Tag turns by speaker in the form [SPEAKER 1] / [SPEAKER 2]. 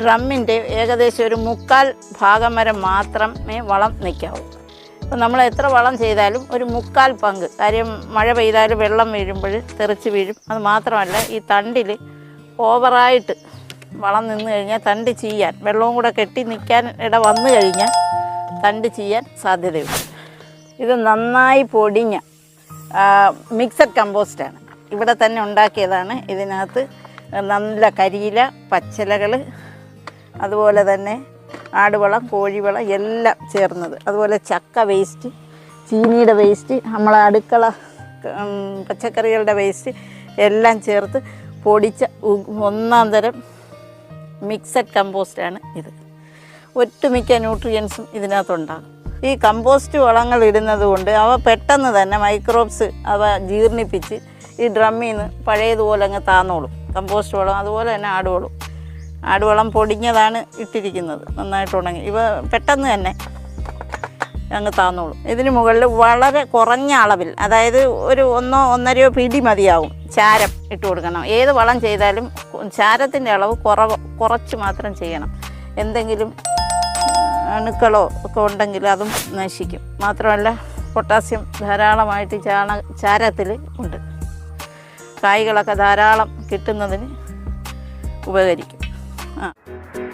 [SPEAKER 1] ഡ്രമ്മിന്റെ ഏകദേശം ഒരു മുക്കാൽ ഭാഗം വരെ മാത്രമേ വളം നിൽക്കാവൂ. അപ്പോൾ നമ്മൾ എത്ര വളം ചെയ്താലും ഒരു മുക്കാൽ പങ്ക്. കാര്യം മഴ പെയ്താൽ വെള്ളം വീഴുമ്പോൾ തെറിച്ച് വീഴും. അത് മാത്രമല്ല ഈ തണ്ടിൽ ഓവറായിട്ട് വളം നിന്ന് കഴിഞ്ഞാൽ തണ്ട് ചെയ്യാൻ വെള്ളവും കൂടെ കെട്ടി നിൽക്കാൻ ഇട വന്നു കഴിഞ്ഞാൽ തണ്ട് ചെയ്യാൻ സാധ്യതയുണ്ട്. ഇത് നന്നായി പൊടിഞ്ഞ മിക്സഡ് കമ്പോസ്റ്റാണ്. ഇവിടെ തന്നെ ഉണ്ടാക്കിയതാണ്. ഇതിനകത്ത് നല്ല കരിയില പച്ചിലകൾ അതുപോലെ തന്നെ ആടുവളം കോഴിവളം എല്ലാം ചേർന്നത്. അതുപോലെ ചക്ക വേസ്റ്റ് ചീനിയുടെ വേസ്റ്റ് നമ്മളെ അടുക്കള പച്ചക്കറികളുടെ വേസ്റ്റ് എല്ലാം ചേർത്ത് പൊടിച്ച ഒന്നാം തരം മിക്സഡ് കമ്പോസ്റ്റാണ് ഇത്. ഒട്ടുമിക്ക ന്യൂട്രിയൻസും ഇതിനകത്തുണ്ടാകും. ഈ കമ്പോസ്റ്റ് വളങ്ങൾ ഇടുന്നത് കൊണ്ട് അവ പെട്ടെന്ന് തന്നെ മൈക്രോബ്സ് അവ ജീർണിപ്പിച്ച് ഈ ഡ്രമ്മിൽ നിന്ന് പഴയതുപോലെ അങ്ങ് താന്നോളും. കമ്പോസ്റ്റ് വളം അതുപോലെ തന്നെ ആടുവളം. ആടുവളം പൊടിഞ്ഞതാണ് ഇട്ടിരിക്കുന്നത്. നന്നായിട്ട് ഉണങ്ങി. ഇവ പെട്ടെന്ന് തന്നെ അങ്ങ് താന്നോളും. ഇതിന് മുകളിൽ വളരെ കുറഞ്ഞ അളവിൽ അതായത് ഒരു ഒന്നോ ഒന്നരയോ പിടി മതിയാവും ചാരം ഇട്ട് കൊടുക്കണം. ഏത് വളം ചെയ്താലും ചാരത്തിന്റെ അളവ് കുറവ് കുറച്ച് മാത്രം ചെയ്യണം. എന്തെങ്കിലും അണുക്കളോ ഒക്കെ ഉണ്ടെങ്കിൽ അതും നശിക്കും. മാത്രമല്ല പൊട്ടാസ്യം ധാരാളമായിട്ട് ചാണ ചാരത്തിൽ ഉണ്ട്. കായ്കളൊക്കെ ധാരാളം കിട്ടുന്നതിന് ഉപകരിക്കും. 嗯。